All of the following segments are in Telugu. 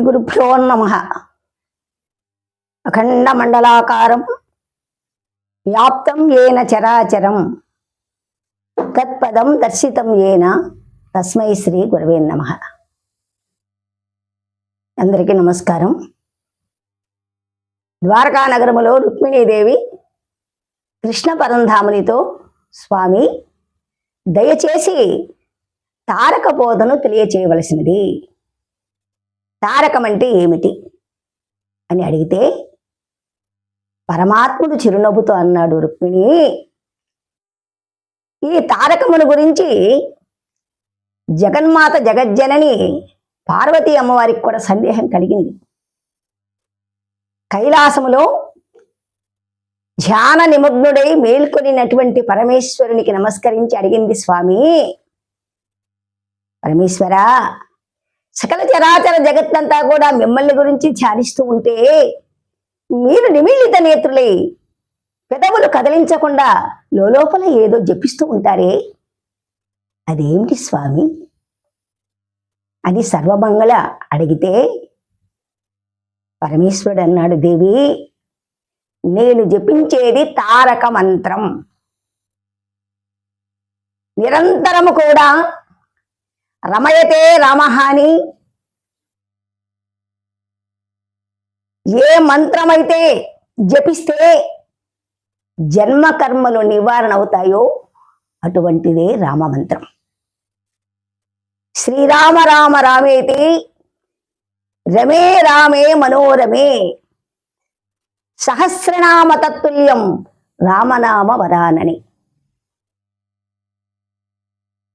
గురుభ్యో నమ. అఖండ మండలాకారం వ్యాప్తం ఏన చరాచరం. తత్పదం దర్శితం ఏన తస్మై శ్రీ గురవే నమ. అందరికీ నమస్కారం. ద్వారకా నగరములో రుక్మిణీదేవి కృష్ణ పరంధామునితో స్వామి దయచేసి తారక బోధను తెలియచేయవలసినది. తారకం అంటే ఏమిటి? అని అడిగితే పరమాత్ముడు చిరునవ్వుతో అన్నాడు రుక్మిణి ఈ తారకమును గురించి జగన్మాత జగజ్జనని పార్వతీ అమ్మవారికి కూడా సందేహం కలిగింది. కైలాసములో ధ్యాన నిమగ్నుడై మేల్కొనినటువంటి పరమేశ్వరునికి నమస్కరించి అడిగింది స్వామి. పరమేశ్వరా చరాచర జగత్తంతా కూడా మిమ్మల్ని గురించి ధ్యానిస్తూ ఉంటే మీరు నిమిళిత నేత్రులై పెదవులు కదిలించకుండా లోపల ఏదో జపిస్తూ ఉంటారే? అదేమిటి స్వామి? అది సర్వమంగళ అడిగితే పరమేశ్వరుడు అన్నాడు దేవి నేను జపించేది తారక మంత్రం. నిరంతరము కూడా రమయతే రామహాని ఏ మంత్రమైతే జపిస్తే జన్మ కర్మలు నివారణ అవుతాయో అటువంటిదే రామమంత్రం. శ్రీరామ రామ రామేతి రమే రామే మనోరమే సహస్రనామ తత్తుల్యం రామనామ వరానని.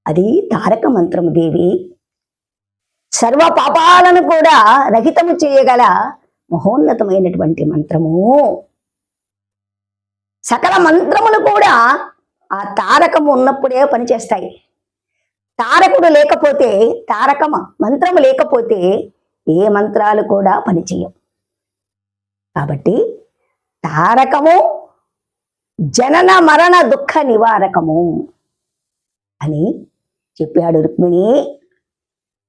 అది తారక మంత్రము దేవి. సర్వ పాపాలను కూడా రహితము చేయగల మహోన్నతమైనటువంటి మంత్రము. సకల మంత్రములు కూడా ఆ తారకము ఉన్నప్పుడే పనిచేస్తాయి. తారకుడు లేకపోతే తారకమ మంత్రము లేకపోతే ఏ మంత్రాలు కూడా పనిచేయవు. కాబట్టి తారకము జనన మరణ దుఃఖ నివారకము అని చెప్పాడు రుక్మిణి.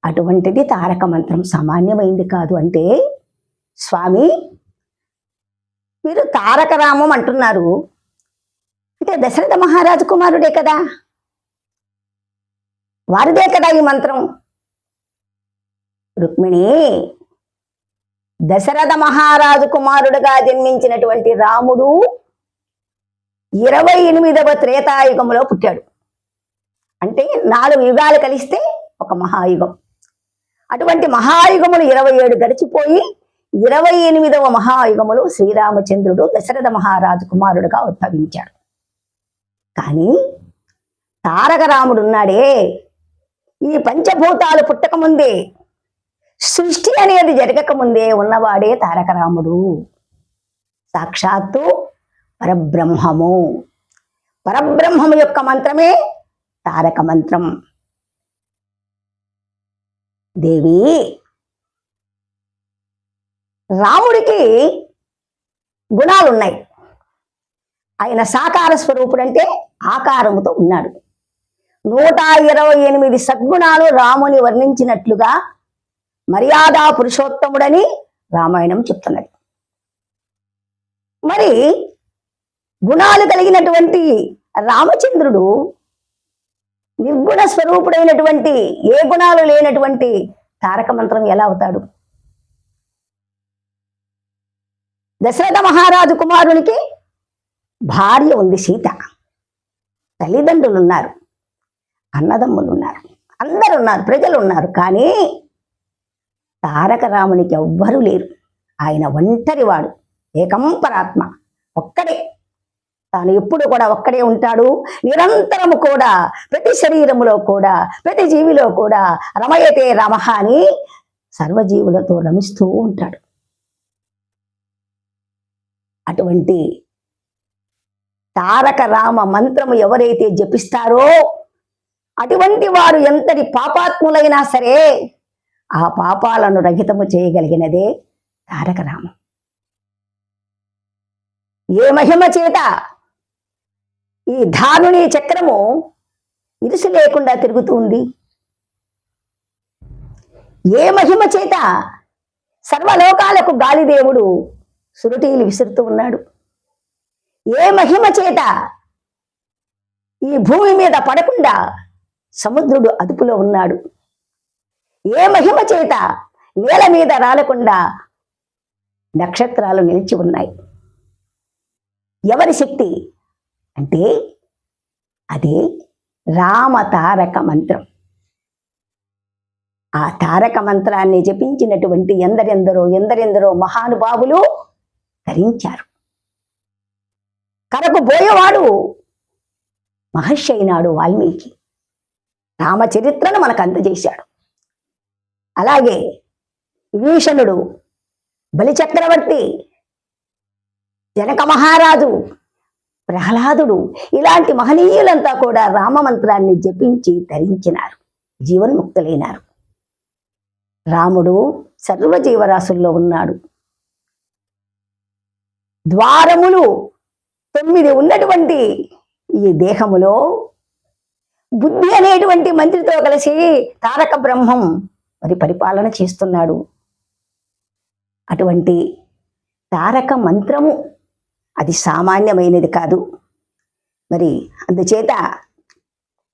అటువంటిది తారక మంత్రం సామాన్యమైంది కాదు అంటే స్వామి మీరు తారక రామం అంటున్నారు. అంటే దశరథ మహారాజు కుమారుడే కదా? వారిదే కదా ఈ మంత్రం? రుక్మిణి దశరథ మహారాజు కుమారుడుగా జన్మించినటువంటి రాముడు ఇరవై ఎనిమిదవ త్రేతాయుగంలో పుట్టాడు. అంటే నాలుగు యుగాలు కలిస్తే ఒక మహాయుగం. అటువంటి మహాయుగములు ఇరవై ఏడు గడిచిపోయి ఇరవై ఎనిమిదవ మహాయుగములు శ్రీరామచంద్రుడు దశరథ మహారాజు కుమారుడుగా ఉద్భవించాడు. కానీ తారక రాముడు ఉన్నాడే ఈ పంచభూతాలు పుట్టకముందే సృష్టి అనేది జరగకముందే ఉన్నవాడే తారక రాముడు సాక్షాత్తు పరబ్రహ్మము. పరబ్రహ్మము యొక్క మంత్రమే తారక మంత్రం. దేవి రాముడికి గుణాలు ఉన్నాయి ఆయన సాకార స్వరూపుడు అంటే ఆకారముతో ఉన్నాడు. నూట ఇరవై ఎనిమిది సద్గుణాలు రాముని వర్ణించినట్లుగా మర్యాదా పురుషోత్తముడని రామాయణం చెప్తున్నది. మరి గుణాలు కలిగినటువంటి రామచంద్రుడు నిర్గుణ స్వరూపుడైనటువంటి ఏ గుణాలు లేనటువంటి తారక మంత్రం ఎలా అవుతాడు? దశరథ మహారాజు కుమారునికి భార్య ఉంది సీత. తల్లిదండ్రులు ఉన్నారు అన్నదమ్ములు ఉన్నారు అందరు ఉన్నారు ప్రజలు ఉన్నారు కానీ తారక రామునికి ఎవ్వరూ లేరు. ఆయన ఒంటరివాడు ఏకంపరాత్మ ఒక్కడే. తాను ఎప్పుడు కూడా ఒక్కడే ఉంటాడు. నిరంతరము కూడా ప్రతి శరీరములో కూడా ప్రతి జీవిలో కూడా రమయతే రమహ అని సర్వజీవులతో రమిస్తూ ఉంటాడు. అటువంటి తారక రామ మంత్రము ఎవరైతే జపిస్తారో అటువంటి వారు ఎంతటి పాపాత్ములైనా సరే ఆ పాపాలను రహితము చేయగలిగినదే తారక రామం. ఏ మహిమ చేత ఈ ధానుని చక్రము ఇరుసు లేకుండా తిరుగుతుంది ఏ మహిమ చేత సర్వలోకాలకు గాలిదేవుడు సురుటీలు విసురుతూ ఉన్నాడు. ఏ మహిమ చేత ఈ భూమి మీద పడకుండా సముద్రుడు అదుపులో ఉన్నాడు. ఏ మహిమ చేత నేల మీద రాలకుండా నక్షత్రాలు నిలిచి ఉన్నాయి. ఎవరి శక్తి అంటే అదే రామ తారక మంత్రం. ఆ తారక మంత్రాన్ని జపించినటువంటి ఎందరెందరో ఎందరెందరో మహానుభావులు ధరించారు. కరకు పోయేవాడు మహర్షి అయినాడు వాల్మీకి. రామచరిత్రను మనకు అందజేశాడు. అలాగే విభీషణుడు బలిచక్రవర్తి జనక మహారాజు ప్రహ్లాదుడు ఇలాంటి మహనీయులంతా కూడా రామమంత్రాన్ని జపించి ధరించినారు. జీవన్ముక్తులైనారు. రాముడు సర్వజీవరాశుల్లో ఉన్నాడు. ద్వారములు తొమ్మిది ఉన్నటువంటి ఈ దేహములో బుద్ధి అనేటువంటి మంత్రితో కలిసి తారక బ్రహ్మం మరి పరిపాలన చేస్తున్నాడు. అటువంటి తారక మంత్రము అది సామాన్యమైనది కాదు. మరి అందుచేత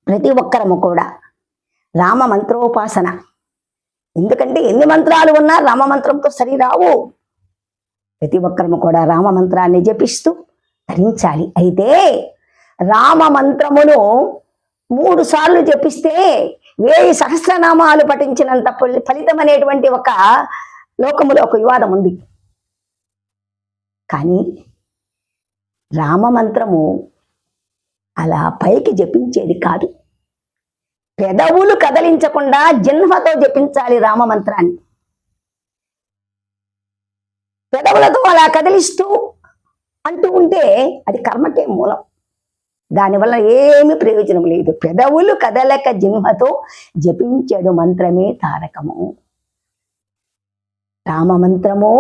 ప్రతి ఒక్కరము కూడా రామ మంత్రోపాసన. ఎందుకంటే ఎన్ని మంత్రాలు ఉన్నా రామ మంత్రంతో సరిరావు ప్రతి ఒక్కరము కూడా రామ మంత్రాన్ని జపిస్తూ ధరించాలి అయితే రామ మంత్రమును మూడు సార్లు జపిస్తే వేయి సహస్రనామాలు పఠించినంత ఫలి- ఫలితం అనేటువంటి ఒక లోకములో ఒక వివాదం ఉంది. కానీ రామ మంత్రము అలా పైకి జపించేది కాదు. పెదవులు కదలించకుండా జిన్హతో జపించాలి రామ మంత్రాన్ని. పెదవులతో అలా కదిలిస్తూ అంటూ ఉంటే అది కర్మకే మూలం. దానివల్ల ఏమి ప్రయోజనం లేదు. పెదవులు కదలక జిన్హతో జపించడు మంత్రమే తారకము. రామ మంత్రము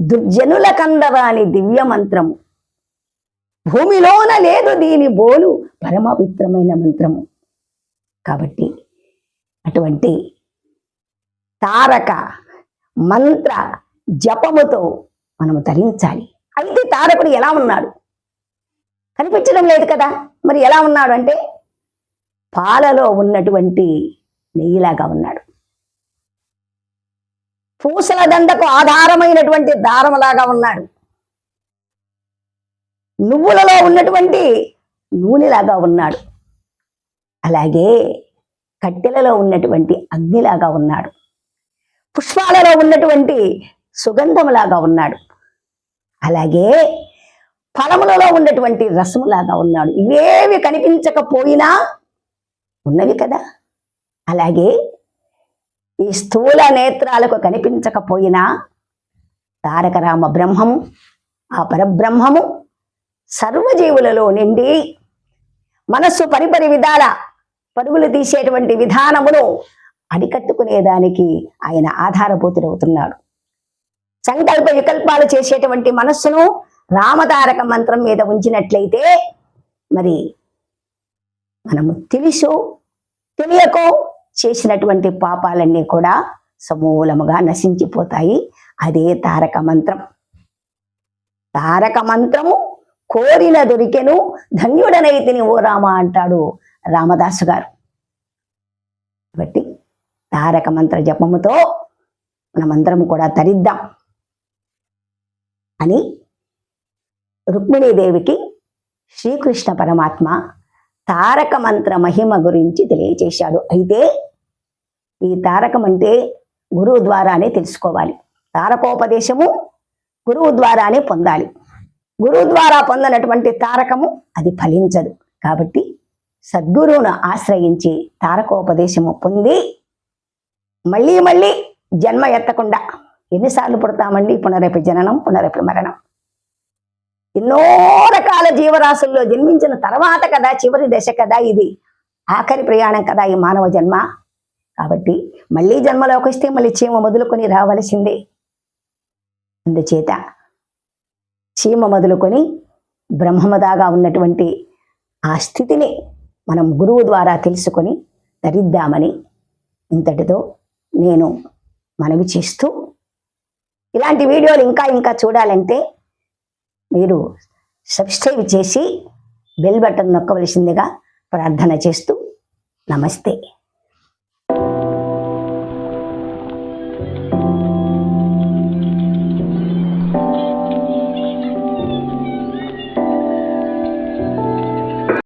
దుర్జనుల కందరాని దివ్య మంత్రము భూమిలోన లేదు దీని బోలు పరమపవిత్రమైన మంత్రము. కాబట్టి అటువంటి తారక మంత్ర జపముతో మనము ధరించాలి అయితే తారకుడు ఎలా ఉన్నాడు? కనిపించడం లేదు కదా. మరి ఎలా ఉన్నాడు అంటే పాలలో ఉన్నటువంటి నెయ్యిలాగా ఉన్నాడు. పూసల దండకు ఆధారమైనటువంటి దారములాగా ఉన్నాడు. నువ్వులలో ఉన్నటువంటి నూనెలాగా ఉన్నాడు. అలాగే కట్టెలలో ఉన్నటువంటి అగ్నిలాగా ఉన్నాడు. పుష్పాలలో ఉన్నటువంటి సుగంధములాగా ఉన్నాడు. అలాగే ఫలములలో ఉన్నటువంటి రసములాగా ఉన్నాడు. ఇవేవి కనిపించకపోయినా ఉన్నవి కదా. అలాగే ఈ స్థూల నేత్రాలకు కనిపించకపోయినా తారకరామ బ్రహ్మము ఆ పరబ్రహ్మము సర్వజీవులలో నిండి మనస్సు పరిపరి విధాల పరుగులు తీసేటువంటి విధానమును అడికట్టుకునేదానికి ఆయన ఆధారభూతుడవుతున్నాడు. సంకల్ప వికల్పాలు చేసేటువంటి మనస్సును రామతారక మంత్రం మీద ఉంచినట్లయితే మరి మనము తెలుసు తెలియకో చేసినటువంటి పాపాలన్నీ కూడా సమూలముగా నశించిపోతాయి. అదే తారక మంత్రం. తారక మంత్రము కోరిన దొరికెను ధన్యుడనైతిని ఓ రామ అంటాడు రామదాసు గారు. కాబట్టి తారక మంత్ర జపముతో మనమందరం కూడా తరిద్దాం. అని రుక్మిణీదేవికి శ్రీకృష్ణ పరమాత్మ తారక మంత్ర మహిమ గురించి తెలియచేశాడు అయితే ఈ తారకం అంటే గురువు ద్వారానే తెలుసుకోవాలి. తారకోపదేశము గురువు ద్వారానే పొందాలి. గురువు ద్వారా పొందనటువంటి తారకము అది ఫలించదు. కాబట్టి సద్గురువును ఆశ్రయించి తారకోపదేశము పొంది మళ్ళీ మళ్ళీ జన్మ ఎత్తకుండా ఎన్నిసార్లు పుడతామండి? పునరపి జననం పునరపి మరణం. ఎన్నో రకాల జీవరాశుల్లో జన్మించిన తర్వాత కదా చివరి దశ కదా ఇది. ఆఖరి ప్రయాణం కదా ఈ మానవ జన్మ. కాబట్టి మళ్ళీ జన్మలోకి వస్తే మళ్ళీ చీమ మొదలుకొని రావలసిందే. అందుచేత చీమ మొదలుకొని బ్రహ్మమదాగా ఉన్నటువంటి ఆ స్థితిని మనం గురువు ద్వారా తెలుసుకొని ధరిద్దామని ఇంతటితో నేను మనవి చేస్తూ ఇలాంటి వీడియోలు ఇంకా ఇంకా చూడాలంటే మీరు సబ్స్క్రైబ్ చేసి బెల్ బటన్ నొక్కవలసిందిగా ప్రార్థన చేస్తూ నమస్తే.